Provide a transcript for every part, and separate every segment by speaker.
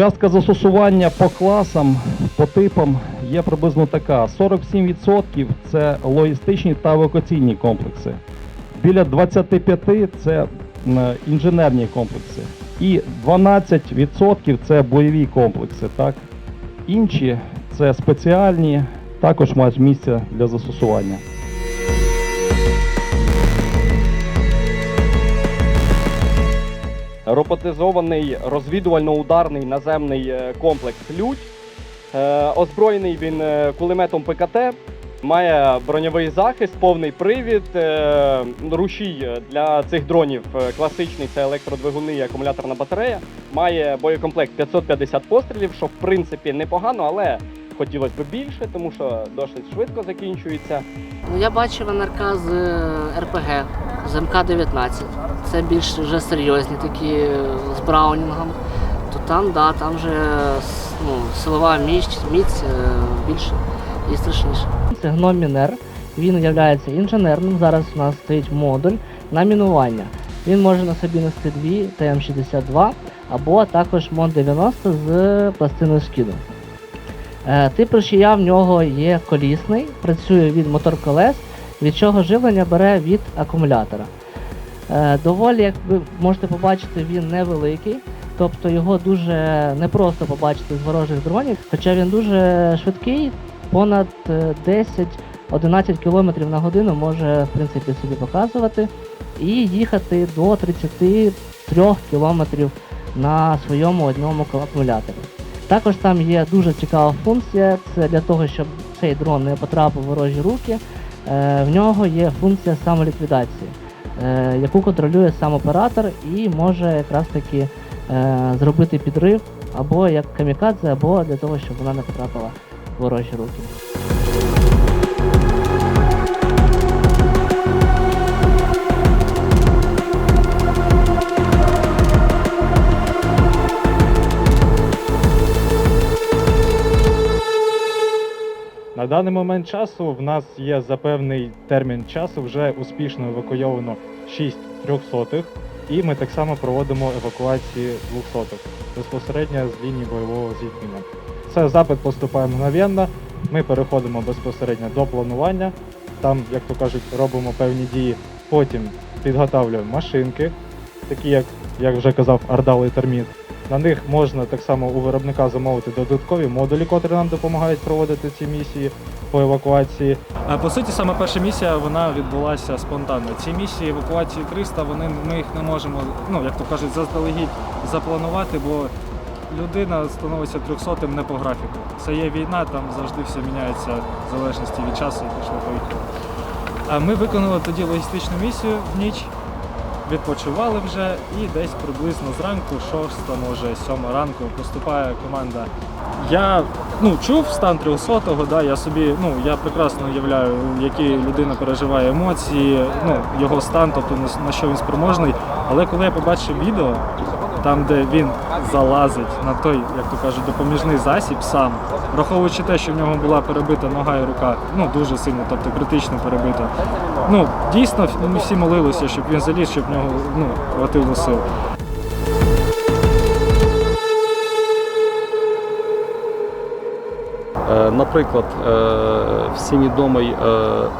Speaker 1: Частка застосування по класам, по типам є приблизно така: 47% це логістичні та евакуаційні комплекси. Біля 25% це інженерні комплекси. І 12% це бойові комплекси. Так? Інші це спеціальні, також мають місце для застосування.
Speaker 2: Роботизований розвідувально-ударний наземний е, комплекс Людь. Е, Озброєний він е, кулеметом ПКТ, має броньовий захист, повний привід. Рушій для цих дронів класичний це електродвигуни і акумуляторна батарея. Має боєкомплект 550 пострілів, що в принципі непогано, але хотілося б більше, тому що досить швидко закінчується.
Speaker 3: Ну, я бачив НРК з е, РПГ, з МК-19. Це більш вже серйозні такі е, з Браунінгом. То там, да, там вже ну, силова міць, міць е, більше і страшніше. Це гном Мінер. Він є інженерним. Зараз у нас стоїть модуль на мінування. Він може на собі нести дві ТМ-62 або також МОН-90 з пластиною скиду. Е, Тип рушія в нього є колісний, працює від мотор колес, від чого живлення бере від акумулятора. Е, Доволі, як ви можете побачити, він невеликий, тобто його дуже непросто побачити з ворожих дронів, хоча він дуже швидкий, понад е, 10-11 км на годину може в принципі собі показувати і їхати до 33 км на своєму одному акумуляторі. Також там є дуже цікава функція, це для того, щоб цей дрон не потрапив в ворожі руки. Е, в нього є функція самоліквідації, е, яку контролює сам оператор і може якраз таки е, зробити підрив або як камікадзе, або для того, щоб вона не потрапила в ворожі руки.
Speaker 4: На даний момент часу в нас є за певний термін часу вже успішно евакуйовано 6 трьохсотих, і ми так само проводимо евакуації двохсотих безпосередньо з лінії бойового зіткнення. Це запит поступає мгновенно. Ми переходимо безпосередньо до планування. Там, як то кажуть, робимо певні дії. Потім підготавлюємо машинки, такі як, як вже казав, Ардал і Терміт. На них можна так само у виробника замовити додаткові модулі, котрі нам допомагають проводити ці місії по евакуації.
Speaker 5: По суті, саме перша місія вона відбулася спонтанно. Ці місії евакуації 300, вони ми їх не можемо, ну як то кажуть, заздалегідь запланувати, бо людина становиться 300 не по графіку. Це є війна, там завжди все міняється в залежності від часу і пішло. А ми виконали тоді логістичну місію в ніч, відпочивали вже і десь приблизно зранку, 6, може 7 ранку, поступає команда я ну, чув стан 300-го, да, я собі, ну, я прекрасно уявляю, які людина переживає емоції, ну, його стан, тобто на, що він спроможний. Але коли я побачив відео, там, де він залазить на той, як то кажуть, допоміжний засіб сам, враховуючи те, що в нього була перебита нога і рука, ну дуже сильно, тобто критично перебита. Ну, дійсно, ми всі молилися, щоб він заліз, щоб в нього ну, хватило сил.
Speaker 6: Наприклад, е, всім відомий е,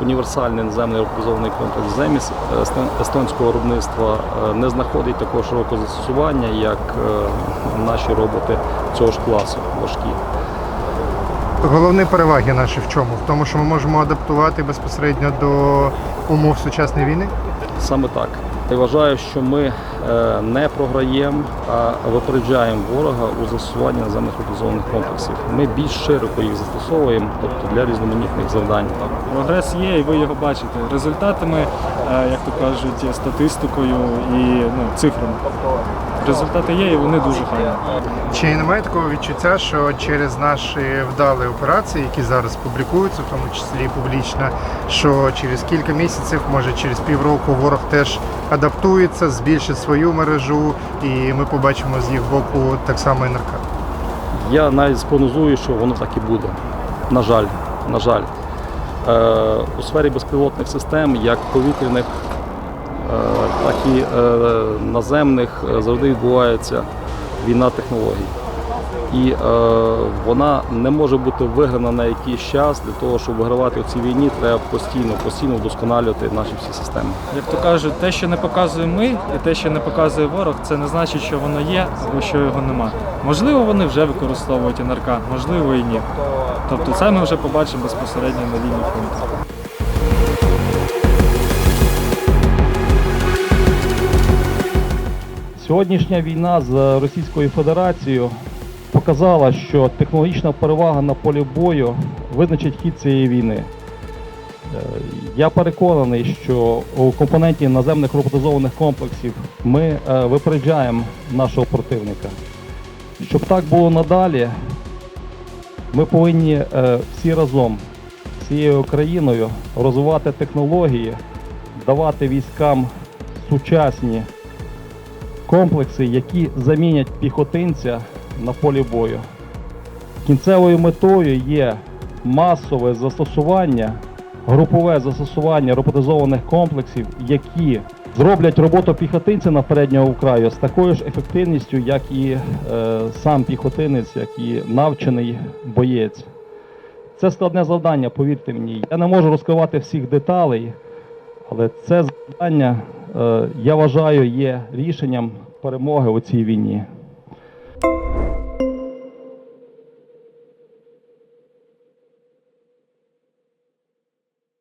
Speaker 6: універсальний наземний роботизований комплекс ЗЕМІС е, естонського виробництва е, не знаходить такого широкого застосування, як е, наші роботи цього ж класу важкі.
Speaker 7: Головні переваги наші в чому? В тому, що ми можемо адаптувати безпосередньо до умов сучасної війни.
Speaker 6: Саме так. Я вважаю, що ми е, не програємо, а випереджаємо ворога у застосуванні наземних роботизованих комплексів. Ми більш широко їх застосовуємо, тобто для різноманітних завдань.
Speaker 5: Прогрес є, і ви його бачите. Результатами, е, як то кажуть, статистикою і ну, цифрами. Результати є, і вони дуже гарні.
Speaker 7: Чи немає такого відчуття, що через наші вдалі операції, які зараз публікуються, в тому числі і публічно, що через кілька місяців, може через півроку, ворог теж адаптується, збільшить свою мережу, і ми побачимо з їх боку так само НРК?
Speaker 6: Я навіть спрогнозую, що воно так і буде. На жаль, на жаль. Е, у сфері безпілотних систем, як повітряних, так і е, наземних, е, завжди відбувається війна технологій. і е, вона не може бути виграна на якийсь час. Для того, щоб вигравати у цій війні, треба постійно, постійно вдосконалювати наші всі системи.
Speaker 5: Як то кажуть, те, що не показуємо ми, і те, що не показує ворог, це не значить, що воно є або що його нема. Можливо, вони вже використовують НРК, можливо і ні. Тобто це ми вже побачимо безпосередньо на лінії фронту.
Speaker 1: Сьогоднішня війна з Російською Федерацією показала, що технологічна перевага на полі бою визначить хід цієї війни. Е, Я переконаний, що у компоненті наземних роботизованих комплексів ми е, випереджаємо нашого противника. Щоб так було надалі, ми повинні е, всі разом, всією країною розвивати технології, давати військам сучасні комплекси, які замінять піхотинця на полі бою. Кінцевою метою є масове застосування, групове застосування роботизованих комплексів, які зроблять роботу піхотинця на переднього краю з такою ж ефективністю, як і е, сам піхотинець, як і навчений боєць. Це складне завдання, повірте мені. Я не можу розкривати всіх деталей, але це завдання, я вважаю, є рішенням перемоги у цій війні.